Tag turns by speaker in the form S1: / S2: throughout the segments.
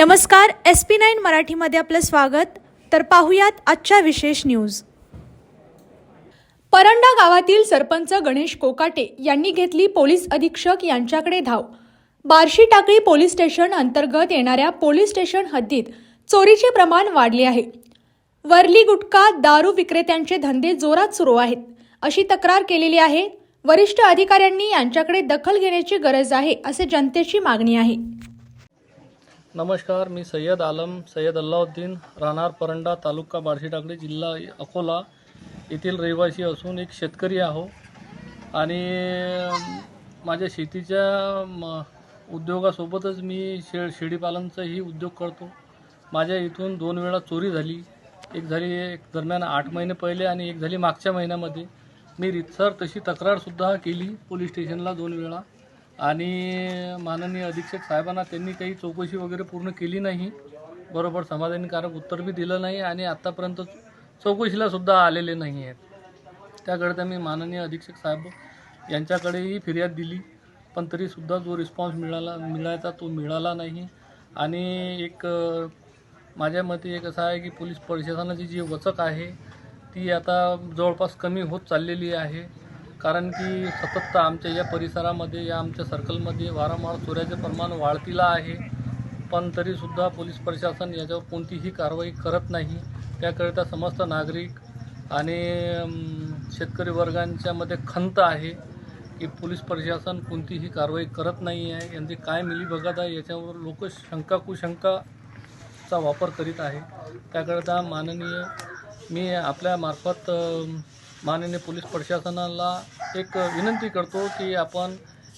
S1: नमस्कार S P nine मराठीमध्ये आपलं स्वागत. तर पाहुयात आजच्या विशेष न्यूज. परंडा गावातील सरपंच गणेश कोकाटे यांनी घेतली पोलीस अधीक्षक यांच्याकडे धाव. बार्शी टाकळी पोलीस स्टेशन अंतर्गत येणाऱ्या पोलीस स्टेशन हद्दीत चोरीचे प्रमाण वाढले आहे. वरली गुटखा दारू विक्रेत्यांचे धंदे जोरात सुरू आहेत. अशी तक्रार केलेली आहे. वरिष्ठ अधिकाऱ्यांनी यांच्याकडे दखल घेण्याची गरज आहे असे जनतेची मागणी आहे.
S2: नमस्कार मी सय्यद आलम सय्यद अल्लाउद्दीन राहणार परंडा तालुका बार्शी टाकळी जिल्हा अकोला. येथील रहिवासी असून एक शेतकरी आहो. आणि माझ्या शेतीच्या म, उद्योगासोबतच मी शे शेळीपालनचाही उद्योग करतो. माझ्या इथून दोन वेळा चोरी झाली. एक झाली एक दरम्यान आठ महिने पहिले आणि एक झाली मागच्या महिन्यामध्ये. मी रितसर तशी तक्रारसुद्धा केली पोलीस स्टेशनला दोन वेळा. आणि माननीय अधीक्षक साहेबांना त्यांनी काही चौकशी वगैरे पूर्ण केली नाही. बरोबर समाधानकारक उत्तर बी दिलं नाही आणि आत्तापर्यंत चौकशीला सुद्धा आलेले नाही आहेत. त्याकरिता मी माननीय अधीक्षक साहेब यांच्याकडेही फिर्याद दिली पण तरीसुद्धा जो रिस्पॉन्स मिळाला मिळायचा तो मिळाला नाही. आणि एक माझ्या मते एक असं आहे की पोलीस प्रशासनाची जी वचक आहे ती आता जवळपास कमी होत चाललेली आहे. कारण की सतत आमच्या या परिसरामध्ये या आमच्या सर्कलमध्ये वारंवार चोऱ्याचे प्रमाण वाढतीला आहे. पण तरीसुद्धा पोलीस प्रशासन याच्यावर कोणतीही कारवाई करत नाही. त्याकरिता समस्त नागरिक आणि शेतकरी वर्गांच्यामध्ये खंत आहे की पोलीस प्रशासन कोणतीही कारवाई करत नाही आहे. यांचे काय मिलीभगत आहे याच्यावर लोक शंका कुशंकाचा वापर करीत आहे. त्याकरिता माननीय मी आपल्यामार्फत माननीय पोलीस प्रशासनाला एक विनंती करतो की आपण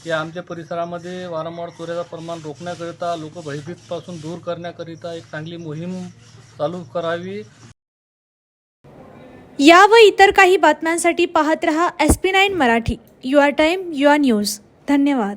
S2: या आमच्या परिसरामध्ये वारंवार चोऱ्याचं प्रमाण रोखण्याकरिता लोक भयभीतपासून दूर करण्याकरिता एक चांगली मोहीम चालू करावी.
S1: या व इतर काही बातम्यांसाठी पाहत रहा S P nine Marathi. Your time your news. धन्यवाद.